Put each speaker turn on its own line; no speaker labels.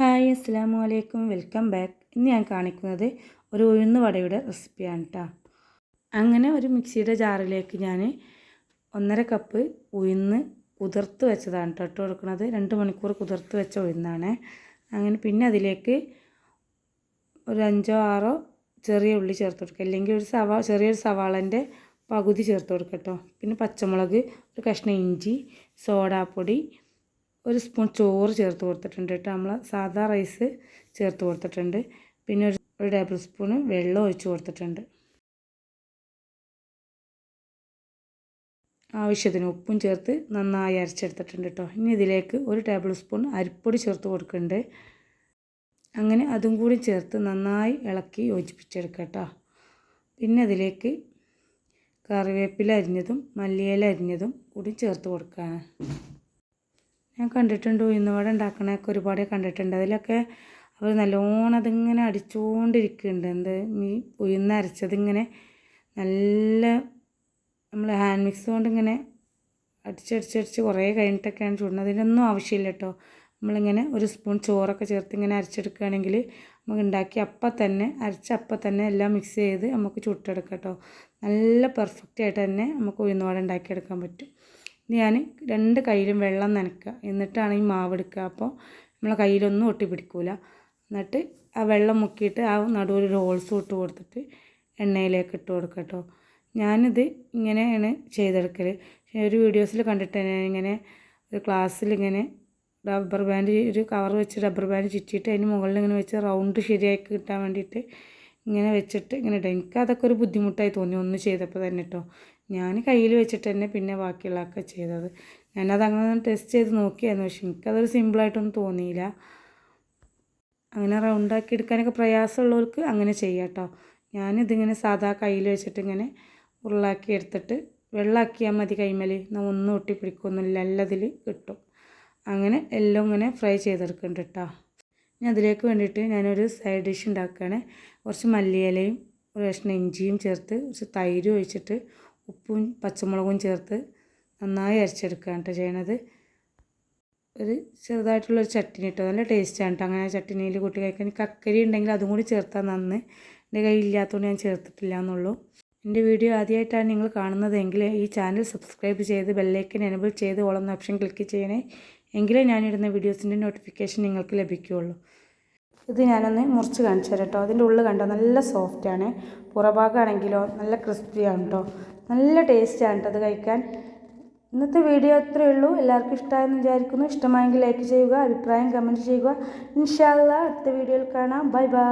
Hi അസ്സാം വലൈക്കും welcome back. ഇന്ന് ഞാൻ കാണിക്കുന്നത് ഒരു ഉഴുന്ന് വടയുടെ റെസിപ്പിയാണ് കേട്ടോ അങ്ങനെ ഒരു മിക്സിയുടെ ജാറിലേക്ക് ഞാൻ ഒന്നര കപ്പ് ഉഴുന്ന് കുതിർത്ത് വെച്ചതാണ് കേട്ടോ ഇട്ട് കൊടുക്കുന്നത്. രണ്ട് മണിക്കൂർ കുതിർത്ത് വെച്ച ഉഴുന്നാണ്. അങ്ങനെ പിന്നെ അതിലേക്ക് ഒരു അഞ്ചോ ആറോ ചെറിയ ഉള്ളി ചേർത്ത് കൊടുക്കുക. അല്ലെങ്കിൽ ഒരു സവാ ചെറിയൊരു സവാളന്റെ പകുതി ചേർത്ത് കൊടുക്കുക പിന്നെ പച്ചമുളക് ഒരു കഷ്ണം ഇഞ്ചി സോഡാപ്പൊടി ഒരു സ്പൂൺ ചോറ് ചേർത്ത് കൊടുത്തിട്ടുണ്ട് കേട്ടോ. നമ്മൾ സാധാ റൈസ് ചേർത്ത് കൊടുത്തിട്ടുണ്ട്. പിന്നെ ഒരു ഒരു ടേബിൾ സ്പൂണ് വെള്ളം ഒഴിച്ച് കൊടുത്തിട്ടുണ്ട്. ആവശ്യത്തിന് ഉപ്പും ചേർത്ത് നന്നായി അരച്ചെടുത്തിട്ടുണ്ട് കേട്ടോ. ഇനി ഇതിലേക്ക് ഒരു ടേബിൾ സ്പൂൺ അരിപ്പൊടി ചേർത്ത് കൊടുക്കുന്നുണ്ട്. അങ്ങനെ അതും കൂടി ചേർത്ത് നന്നായി ഇളക്കി യോജിപ്പിച്ചെടുക്കുക കേട്ടോ. പിന്നെ അതിലേക്ക് കറിവേപ്പില അരിഞ്ഞതും മല്ലിയില അരിഞ്ഞതും കൂടി ചേർത്ത് കൊടുക്കുകയാണ്. ഞാൻ കണ്ടിട്ടുണ്ട് ഉഴുന്നുവട ഉണ്ടാക്കണതൊക്കെ ഒരുപാട് കണ്ടിട്ടുണ്ട്. അതിലൊക്കെ അവർ നല്ലോണം അതിങ്ങനെ അടിച്ചുകൊണ്ടിരിക്കുന്നുണ്ട് എന്ത്? ഈ ഉഴുന്നരച്ചതിങ്ങനെ നല്ല നമ്മൾ ഹാൻഡ് മിക്സ് കൊണ്ട് ഇങ്ങനെ അടിച്ചടിച്ചടിച്ച് കുറേ കഴിഞ്ഞിട്ടൊക്കെയാണ് ചൂടുന്നത്. അതിനൊന്നും ആവശ്യമില്ല കേട്ടോ. നമ്മളിങ്ങനെ ഒരു സ്പൂൺ ചോറൊക്കെ ചേർത്ത് ഇങ്ങനെ അരച്ചെടുക്കുകയാണെങ്കിൽ നമുക്ക് ഉണ്ടാക്കി അപ്പം തന്നെ അരച്ച അപ്പം തന്നെ എല്ലാം മിക്സ് ചെയ്ത് നമുക്ക് ചുട്ടെടുക്കാം കേട്ടോ. നല്ല പെർഫെക്റ്റ് ആയിട്ട് തന്നെ നമുക്ക് ഉഴുന്നുവട ഉണ്ടാക്കിയെടുക്കാൻ പറ്റും. ഞാൻ രണ്ട് കയ്യിലും വെള്ളം നനയ്ക്കുക. എന്നിട്ടാണ് ഈ മാവ് എടുക്കുക. അപ്പോൾ നമ്മളെ കയ്യിലൊന്നും ഒട്ടി പിടിക്കില്ല എന്നിട്ട് ആ വെള്ളം മുക്കിയിട്ട് ആ നടുവിൽ ഒരു ഇട്ട് കൊടുത്തിട്ട് എണ്ണയിലേക്ക് ഇട്ട് കൊടുക്കുക കേട്ടോ. ഞാനിത് ഇങ്ങനെയാണ് ചെയ്തെടുക്കൽ ഒരു വീഡിയോസിൽ കണ്ടിട്ട് ഞാൻ ഇങ്ങനെ ഒരു ക്ലാസ്സിൽ ഇങ്ങനെ റബ്ബർ ബാൻഡ് ഒരു കവർ വെച്ച് റബ്ബർ ബാൻഡ് ചുറ്റിയിട്ട് അതിന് മുകളിൽ ഇങ്ങനെ വെച്ച് റൗണ്ട് ശരിയാക്കി കിട്ടാൻ വേണ്ടിയിട്ട് ഇങ്ങനെ വെച്ചിട്ട് ഇങ്ങനെ ഇടും എനിക്ക് അതൊക്കെ ഒരു ബുദ്ധിമുട്ടായി തോന്നി ഒന്ന് ചെയ്തപ്പോൾ തന്നെ കേട്ടോ. ഞാൻ കയ്യിൽ വെച്ചിട്ട് തന്നെ പിന്നെ ബാക്കിയുള്ളതൊക്കെ ചെയ്തത്. ഞാനത് അങ്ങനെ ടെസ്റ്റ് ചെയ്ത് നോക്കിയായിരുന്നു. പക്ഷെ എനിക്കതൊരു സിമ്പിളായിട്ടൊന്നും തോന്നിയില്ല. അങ്ങനെ റൗണ്ടാക്കി എടുക്കാനൊക്കെ പ്രയാസമുള്ളവർക്ക് അങ്ങനെ ചെയ്യാം കേട്ടോ ഞാനിതിങ്ങനെ സാധാ കയ്യിൽ വെച്ചിട്ട് ഇങ്ങനെ ഉരുളാക്കി എടുത്തിട്ട് വെള്ളമാക്കിയാൽ മതി എന്നാൽ ഒന്നും ഒട്ടിപ്പിടിക്കൊന്നുമില്ല. എല്ലാതിൽ കിട്ടും. അങ്ങനെ എല്ലാം ഇങ്ങനെ ഫ്രൈ ചെയ്തെടുക്കുന്നുണ്ട് കേട്ടോ ഇനി അതിലേക്ക് വേണ്ടിയിട്ട് ഞാനൊരു സൈഡ് ഡിഷ് ഉണ്ടാക്കുകയാണ്. കുറച്ച് മല്ലിയിലയും ഒരു കഷ്ണം ഇഞ്ചിയും ചേർത്ത് കുറച്ച് തൈരും ഒഴിച്ചിട്ട് ഉപ്പും പച്ചമുളകും ചേർത്ത് നന്നായി അരച്ചെടുക്കുകയാണ് കേട്ടോ ചെയ്യണത്. ഒരു ചെറുതായിട്ടുള്ളൊരു ചട്ടിനി കേട്ടോ നല്ല ടേസ്റ്റാണ് കേട്ടോ അങ്ങനെ ചട്ടിനിയിൽ കൂട്ടി കഴിക്കാൻ. കക്കരി ഉണ്ടെങ്കിൽ അതും കൂടി ചേർത്താൽ നന്ന്. എന്റെ കയ്യിൽ ഇല്ലാത്തതുകൊണ്ട് ഞാൻ ചേർത്തിട്ടില്ല എന്നുള്ളൂ. എന്റെ വീഡിയോ ആദ്യമായിട്ടാണ് നിങ്ങൾ കാണുന്നതെങ്കിൽ ഈ ചാനൽ സബ്സ്ക്രൈബ് ചെയ്ത് ബെല്ലൈക്കൻ എനബിൾ ചെയ്ത് ഓളം ഓപ്ഷൻ ക്ലിക്ക് ചെയ്യണേ. എങ്കിലേ ഞാനിടുന്ന വീഡിയോസിന്റെ നോട്ടിഫിക്കേഷൻ നിങ്ങൾക്ക് ലഭിക്കുകയുള്ളൂ ഇത് ഞാനൊന്ന് മുറിച്ച് കാണിച്ചു തരാം കേട്ടോ. അതിന്റെ ഉള്ളിൽ കണ്ടോ? നല്ല സോഫ്റ്റാണ് പുറഭാഗമാണെങ്കിലോ നല്ല ക്രിസ്പിയാണ് കേട്ടോ. നല്ല ടേസ്റ്റാണ് കേട്ടോ അത് കഴിക്കാൻ. ഇന്നത്തെ വീഡിയോ അത്രയേ ഉള്ളൂ. എല്ലാവർക്കും ഇഷ്ടമായെന്ന് വിചാരിക്കുന്നു. ഇഷ്ടമായെങ്കിൽ ലൈക്ക് ചെയ്യുക അഭിപ്രായം കമന്റ് ചെയ്യുക. ഇൻഷാല്ല അടുത്ത വീഡിയോയിൽ കാണാം. Bye bye